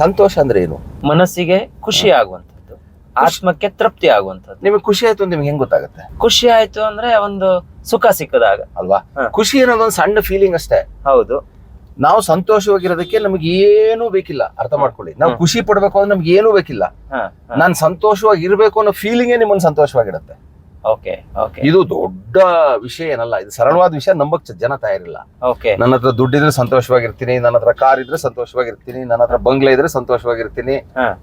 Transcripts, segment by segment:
ಸಂತೋಷ ಅಂದ್ರೆ ಏನು? ಮನಸ್ಸಿಗೆ ಖುಷಿ ಆಗುವಂಥದ್ದು ಆತ್ಮಕ್ಕೆ ತೃಪ್ತಿ ಆಗುವಂಥದ್ದು. ನಿಮಗೆ ಖುಷಿ ಆಯ್ತು ಅಂತ ನಿಮ್ಗೆ ಹೆಂಗ್ ಗೊತ್ತಾಗುತ್ತೆ? ಖುಷಿ ಆಯ್ತು ಅಂದ್ರೆ ಒಂದು ಸುಖ ಸಿಕ್ಕದಾಗ. ಅಲ್ವಾ? ಖುಷಿ ಅನ್ನೋದು ಒಂದು ಸಣ್ಣ ಫೀಲಿಂಗ್ ಅಷ್ಟೇ. ಹೌದು. ನಾವು ಸಂತೋಷವಾಗಿರೋದಕ್ಕೆ ನಮ್ಗೆ ಏನೂ ಬೇಕಿಲ್ಲ ಅರ್ಥ ಮಾಡ್ಕೊಳ್ಳಿ. ನಾವು. ಖುಷಿ ಪಡ್ಬೇಕು ಅಂದ್ರೆ ನಮ್ಗೆ ಏನೂ ಬೇಕಿಲ್ಲ. ನಾನ್ ಸಂತೋಷವಾಗಿ ಇರಬೇಕು ಅನ್ನೋ ಫೀಲಿಂಗೇ ನಿಮ್ಮನ್ನು ಸಂತೋಷವಾಗಿರುತ್ತೆ ಓಕೆ ಓಕೆ ಇದು ದೊಡ್ಡ ವಿಷಯ ಏನಲ್ಲ ಇದು ಸರಳವಾದ ವಿಷಯ ನಂಬಕ್ ಜನ ತಯಾರಿಲ್ಲ. ಓಕೆ ನನ್ನ ಹತ್ರ ದುಡ್ಡಿದ್ರೆ ಸಂತೋಷವಾಗಿರ್ತೀನಿ ನನ್ನ ಹತ್ರ ಕಾರ್ ಇದ್ರೆ ಸಂತೋಷವಾಗಿರ್ತೀನಿ ನನ್ನ ಹತ್ರ ಬಂಗ್ಲೆ ಇದ್ರೆ ಸಂತೋಷವಾಗಿರ್ತೀನಿ.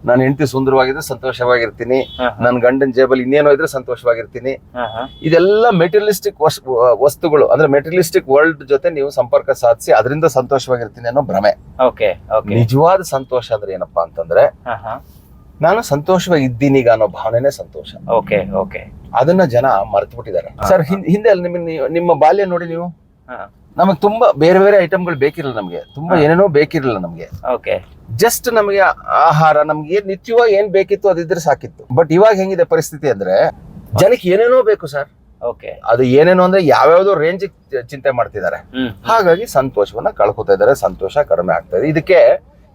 ನನ್ನ ಹೆಂಡತಿ ಸುಂದರವಾಗಿದ್ರೆ ಸಂತೋಷವಾಗಿರ್ತೀನಿ ನನ್ನ ಗಂಡನ ಜೇಬಲ್ ಇನ್ನೇನೋ ಇದ್ರೆ ಸಂತೋಷವಾಗಿರ್ತೀನಿ. ಇದೆಲ್ಲ ಮೆಟೀರಿಯಲಿಸ್ಟಿಕ್ ವಸ್ತುಗಳು ಅಂದ್ರೆ ಮೆಟೀರಿಯಲಿಸ್ಟಿಕ್ ವರ್ಲ್ಡ್ ಜೊತೆ ನೀವು ಸಂಪರ್ಕ ಸಾಧಿಸಿ ಅದರಿಂದ ಸಂತೋಷವಾಗಿರ್ತೀನಿ ಅನ್ನೋ ಭ್ರಮೆ. ಓಕೆ ಓಕೆ ನಿಜವಾದ ಸಂತೋಷ ಅಂದ್ರೆ ಏನಪ್ಪಾ ಅಂತಂದ್ರೆ. ನಾನು ಸಂತೋಷವಾಗಿ ಇದ್ದೀನಿ ಈಗ ಅನ್ನೋ ಭಾವನೆ ಸಂತೋಷ. ಓಕೆ ಓಕೆ ಅದನ್ನ ಜನ ಮರ್ತು ಬಿಟ್ಟಿದ್ದಾರೆ. ಸರ್ ಹಿಂದೆ ಅಲ್ಲಿ ನಿಮ್ಮ ನಿಮ್ಮ ಬಾಲ್ಯ ನೋಡಿ ನೀವು. ನಮಗೆ ತುಂಬಾ ಬೇರೆ ಬೇರೆ ಐಟಮ್ಗಳು ಬೇಕಿರಲಿಲ್ಲ ನಮಗೆ. ತುಂಬಾ ಏನೇನೋ ಬೇಕಿರಲಿಲ್ಲ ನಮಗೆ. ಓಕೆ ಜಸ್ಟ್ ನಮಗೆ ಆಹಾರ ನಮ್ಗೆ ಏನ್ ನಿತ್ಯವಾಗಿ ಏನ್ ಬೇಕಿತ್ತು ಅದಿದ್ರೆ ಸಾಕಿತ್ತು. ಬಟ್ ಇವಾಗ ಹೆಂಗಿದೆ ಪರಿಸ್ಥಿತಿ ಅಂದ್ರೆ ಜನಕ್ಕೆ ಏನೇನೋ ಬೇಕು ಸರ್ ಓಕೆ ಅದು ಏನೇನೋ ಅಂದ್ರೆ ಯಾವ್ಯಾವ್ದೋ ರೇಂಜ್ ಚಿಂತೆ ಮಾಡ್ತಿದ್ದಾರೆ. ಹಾಗಾಗಿ ಸಂತೋಷವನ್ನ ಕಳ್ಕೊತಾ ಇದ್ದಾರೆ ಸಂತೋಷ ಕಡಿಮೆ ಆಗ್ತಾ ಇದೆ. ಇದಕ್ಕೆ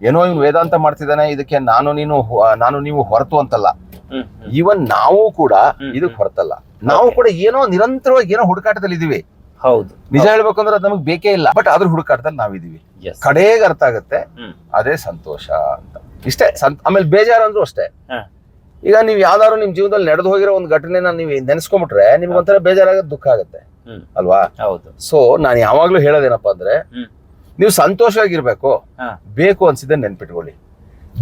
ಏನೋ ಇವ್ನು ವೇದಾಂತ ಮಾಡ್ತಿದ್ದಾನೆ ಇದಕ್ಕೆ ನಾನು ನೀನು ನಾನು ನೀವು ಹೊರತು ಅಂತಲ್ಲ. ಈವನ್ ನಾವು ಕೂಡ ಇದಕ್ಕೆ ಹೊರತಲ್ಲ. ನಾವು ಕೂಡ ಏನೋ ನಿರಂತರವಾಗಿ ಏನೋ ಹುಡುಕಾಟದಲ್ಲಿ ಇದೀವಿ. ಹೌದು. ನಿಜ ಹೇಳ್ಬೇಕಂದ್ರೆ ಅದು ನಮಗೆ ಬೇಕೇ ಇಲ್ಲ. ಬಟ್ ಅದ್ರ ಹುಡುಕಾಟದಲ್ಲಿ ನಾವಿದೀವಿ. ಕಡೆಗೆ ಅರ್ಥ ಆಗುತ್ತೆ. ಅದೇ ಸಂತೋಷ ಅಂತ. ಇಷ್ಟೇ ಆಮೇಲೆ ಬೇಜಾರು ಅಂದ್ರೂ ಅಷ್ಟೇ ಈಗ ನೀವು ಯಾವ್ದಾದ್ರು ನಿಮ್ ಜೀವನದಲ್ಲಿ ನಡೆದು ಹೋಗಿರೋ ಒಂದು ಘಟನೆನ ನೀವು ನೆನೆಸ್ಕೊಂಡ್ಬಿಟ್ರೆ ನಿಮ್ಗೆ ಒಂಥರ ಬೇಜಾರಾಗೋದು ದುಃಖ ಆಗುತ್ತೆ. ಅಲ್ವಾ? ಹೌದು. ಸೊ ನಾನು ಯಾವಾಗ್ಲೂ ಹೇಳೋದೇನಪ್ಪ ಅಂದ್ರೆ ನೀವು ಸಂತೋಷವಾಗಿರ್ಬೇಕು. ಬೇಕು ಅನ್ಸಿದ್ದೆ ನೆನ್ಪಿಟ್ಕೊಳ್ಳಿ.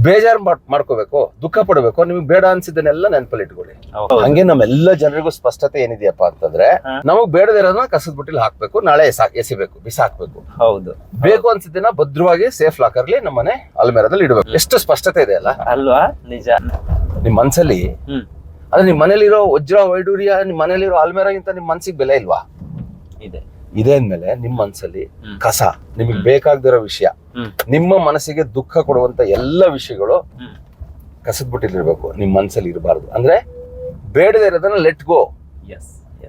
ಬೇಜಾರು ಮಾಡ್- ಮಾಡ್ಕೋಬೇಕು ದುಃಖ ಪಡಬೇಕು ನಿಮ್ಗೆ ಬೇಡ ಅನ್ಸಿದ್ದನ್ನೆಲ್ಲ ನೆನಪಲ್ಲಿ ಇಟ್ಕೊಳ್ಳಿ. ಹಂಗೆ ನಮ್ಮೆಲ್ಲ ಜನರಿಗೂ ಸ್ಪಷ್ಟತೆ ಏನಿದೆಯಪ್ಪ ಅಂತಂದ್ರೆ ನಮಗ್ ಬೇಡದಿರೋದನ್ನ ಕಸದ ಬುಟ್ಟಿಲಿ ಹಾಕ್ಬೇಕು ನಾಳೆ ಎಸ- ಎಸಿಬೇಕು ಬಿಸಾಕ್ಬೇಕು. ಹೌದು. ಬೇಕು ಅನ್ಸಿದ್ದನ್ನ ಭದ್ರವಾಗಿ ಸೇಫ್ ಲಾಕರ್ಲಿ ನಮ್ಮನೆ ಅಲ್ಮೇರದಲ್ಲಿ ಇಡಬೇಕು. ಎಷ್ಟು ಸ್ಪಷ್ಟತೆ ಇದೆ ಅಲ್ಲ? ಅಲ್ವಾ? ನಿಜ. ನಿಮ್ ಮನ್ಸಲ್ಲಿ ಅದ್ರ ಅಂದ್ರೆ ನಿಮ್ ಮನೇಲಿರೋ ವಜ್ರ ವೈಡೂರ್ಯ ನಿಮ್ ಮನೇಲಿರೋ ಅಲ್ಮೇರಾಗಿಂತ ನಿಮ್ ಮನ್ಸಿಗೆ ಬೆಲೆ ಇಲ್ವಾ? ಇದೆ. ಇದೆ ಮೇಲೆ ನಿಮ್ ಮನ್ಸಲ್ಲಿ ಕಸ ನಿಮಗೆ ಬೇಕಾಗದಿರೋ ವಿಷಯ ನಿಮ್ಮ ಮನಸ್ಸಿಗೆ ದುಃಖ ಕೊಡುವಂತ ಎಲ್ಲ ವಿಷಯಗಳು ಕಸದ್ ಕಸದ ಬುಟ್ಟಿಲಿರ್ಬೇಕು ನಿಮ್ ಮನ್ಸಲ್ಲಿ ಇರಬಾರ್ದು. ಅಂದ್ರೆ ಬೇಡದೇ ಇರೋದನ್ನ ಲೆಟ್ ಗೋ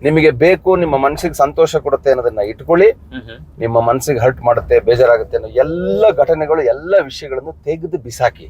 ನಿಮಗೆ ಬೇಕು ನಿಮ್ಮ ಮನಸ್ಸಿಗೆ ಸಂತೋಷ ಕೊಡುತ್ತೆ ಅನ್ನೋದನ್ನ ಇಟ್ಕೊಳ್ಳಿ. ನಿಮ್ಮ ಮನಸ್ಸಿಗೆ ಹರ್ಟ್ ಮಾಡುತ್ತೆ ಬೇಜಾರಾಗುತ್ತೆ ಅನ್ನೋ ಎಲ್ಲ ಘಟನೆಗಳು ಎಲ್ಲ ವಿಷಯಗಳನ್ನು ತೆಗೆದು ಬಿಸಾಕಿ.